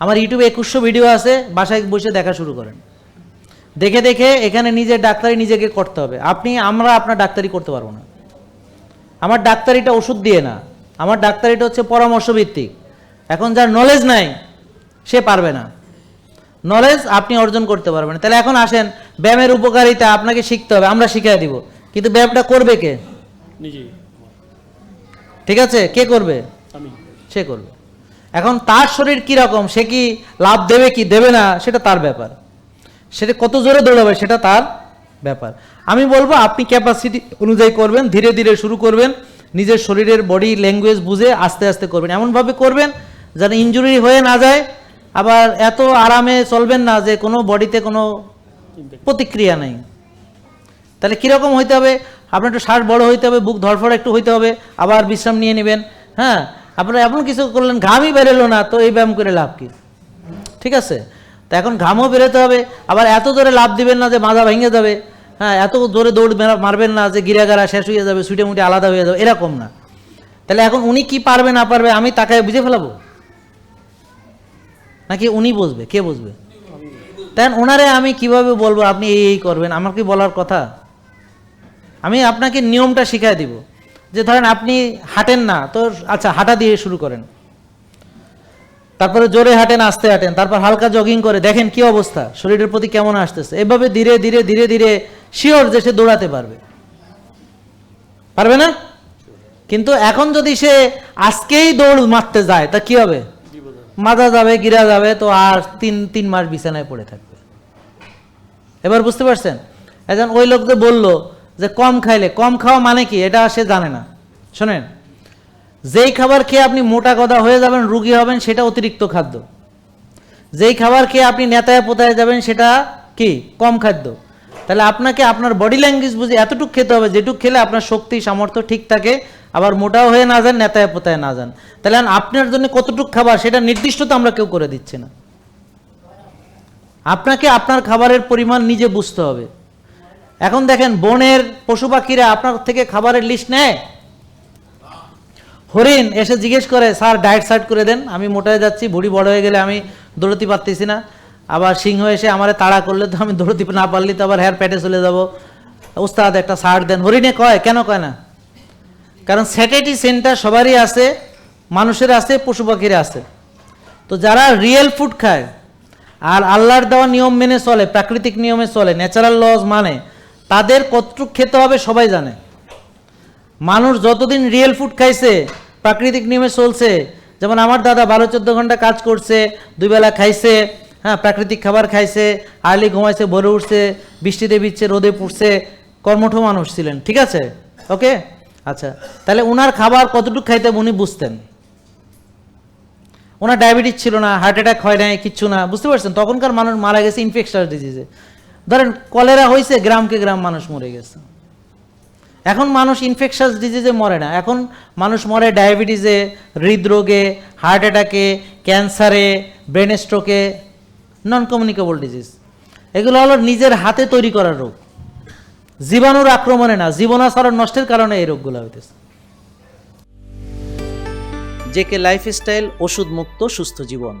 আমার ইউটিউবে একুশশো ভিডিও আছে বাসায় বসে দেখা শুরু করেন। দেখে দেখে এখানে নিজের ডাক্তারি নিজেকে করতে হবে। আপনি আমরা আপনার ডাক্তারি করতে পারব না। আমার ডাক্তারিটা ওষুধ দিয়ে না। আমার ডাক্তারিটা হচ্ছে পরামর্শ ভিত্তিক এখন যার নলেজ নাই সে পারবে না। নলেজ আপনি অর্জন করতে পারবেন। তাহলে এখন আসেন ব্যায়ামের উপকারিতা আপনাকে শিখতে হবে আমরা শিখিয়ে দিব। কিন্তু ব্যায়ামটা করবে কে? ঠিক আছে? কে করবে? সে করবে। এখন তার শরীর কি রকম? সে কি লাভ দেবে কি দেবে না? সেটা তার ব্যাপার। সেটা কত জোরে দৌড়াবে, সেটা তার ব্যাপার। আমি বলব, আপনি ক্যাপাসিটি অনুযায়ী করবেন, ধীরে ধীরে শুরু করবেন, নিজের শরীরের বডি ল্যাঙ্গুয়েজ বুঝে আস্তে আস্তে করবেন। এমনভাবে করবেন যেন ইনজুরি হয়ে না যায়, আবার এত আরামে চলবেন না যে কোনো বডিতে কোনো প্রতিক্রিয়া নেই। তাহলে কীরকম হইতে হবে? আপনার একটু শ্বাস বড় হইতে হবে, বুক ধরফড় একটু হইতে হবে, আবার বিশ্রাম নিয়ে নেবেন হ্যাঁ? আপনারা এমন কিছু করলেন, ঘামই বেরোলো না, তো এই ব্যায়াম করে লাভ কি? ঠিক আছে? তো এখন ঘামও বেরোতে হবে, আবার এত জোরে লাভ দিবেন না যে মাজা ভেঙে যাবে হ্যাঁ এত জোরে দৌড় মারবেন না যে গিরাগারা শেষ হয়ে যাবে সুইটে মুটে আলাদা হয়ে যাবে, এরকম না। তাহলে এখন উনি কি পারবে, না পারবে, আমি তাকে বুঝে ফেলাবো? নাকি উনি বুঝবে কে বুঝবে তাই ওনারে আমি কীভাবে বলব, আপনি এই এই করবেন, আমার কি বলার কথা? আমি আপনাকে নিয়মটা শিখাই দিব। যে ধরেন আপনি হাঁটেন না, তো আচ্ছা হাঁটা দিয়ে শুরু করেন। তারপরে জোরে হাঁটেন, আস্তে হাঁটেন, তারপর হালকা জগিং করে, দেখেন কি অবস্থা, শরীরের প্রতি কেমন আসতেছে। এভাবে ধীরে ধীরে ধীরে ধীরে শিওর যে সে দৌড়াতে পারবে। পারবে না? কিন্তু এখন যদি সে আজকেই দৌড় মারতে যায়, তা কি হবে? মাজা যাবে, গিরা যাবে, তো আর তিন তিন মাস বিছানায় পড়ে থাকবে। এবার বুঝতে পারছেন? একজন ওই লোক যে বলল যে কম খাইলে, কম খাওয়া মানে কি? এটা সে জানে না। শোনেন, যেই খাবার খেয়ে আপনি মোটা গদা হয়ে যাবেন, রুগী হবেন, সেটা অতিরিক্ত খাদ্য। যেই খাবার খেয়ে আপনি নেতায় পোতায় যাবেন, সেটা কি? কম খাদ্য। তাহলে আপনাকে আপনার বডি ল্যাঙ্গুয়েজ বুঝে এতটুকু খেতে হবে, যেটুকু খেলে আপনার শক্তি, সামর্থ্য ঠিক থাকে, আবার মোটাও হয়ে না যান, নেতায় পোতায় না যান। তাহলে আপনার জন্য কতটুকু খাবার, সেটা নির্দিষ্ট তো আমরা কেউ করে দিচ্ছি না। আপনাকে আপনার খাবারের পরিমাণ নিজে বুঝতে হবে। এখন দেখেন বনের পশু পাখিরা আপনার থেকে খাবারের লিস্ট নেয়। হরিণ এসে জিজ্ঞেস করে, স্যার ডায়েট সার্ট করে দেন, আমি মোটায় যাচ্ছি ভুড়ি বড় হয়ে গেলে আমি দৌড়তে পারতেছি না। আবার সিংহ এসে আমার তাড়া করলে তো আমি দৌড়তে না পারলে, তো আবার হেয়ার প্যাটে চলে যাব। উস্তাদ, একটা সার্ট দেন। হরিণে কয়, কেন কয় না? কারণ স্যাটেটি সেন্টার সবারই আছে, মানুষের আছে, পশু পাখির আছে। তো যারা রিয়েল ফুড খায়, আর আল্লাহর দেওয়া নিয়ম মেনে চলে, প্রাকৃতিক নিয়মে চলে ন্যাচারাল লজ মানে তাদের কতটুক খেতে হবে সবাই জানে। মানুষ যতদিন রিয়েল ফুড খাইছে, প্রাকৃতিক নিয়মে চলছে, যেমন আমার দাদা বারো চোদ্দ ঘণ্টা কাজ করছে, দুই বেলা খাইছে হ্যাঁ প্রাকৃতিক খাবার খাইছে আর্লি ঘুমাইছে, ভরে উঠছে, বৃষ্টিতে বিচ্ছে রোদে পুড়ছে, কর্মঠ মানুষ ছিলেন, ঠিক আছে? ওকে? আচ্ছা তাহলে ওনার খাবার কতটুকু খাইতে উনি বুঝতেন। ওনার ডায়াবেটিস ছিল না হার্ট অ্যাটাক হয় নাই, কিচ্ছু না, বুঝতে পারছেন? তখনকার মানুষ মারা গেছে ইনফেকশাস ডিজিজে ধরেন কলেরা হয়েছে গ্রামকে গ্রাম মানুষ মরে গেছে। এখন মানুষ ইনফেকশাস ডিজিজে মরে না। এখন মানুষ মরে ডায়াবেটিসে হৃদরোগে হার্ট অ্যাটাকে ক্যান্সারে ব্রেন স্ট্রোকে নন কমিউনিকেবল ডিজিজ এগুলো হলো নিজের হাতে তৈরি করা রোগ। জীবাণুর আক্রমণে না, জীবনাচরণ নষ্টের কারণে এই রোগগুলো হইতেছে। জেকে লাইফস্টাইল ওষুধ মুক্ত সুস্থ জীবন।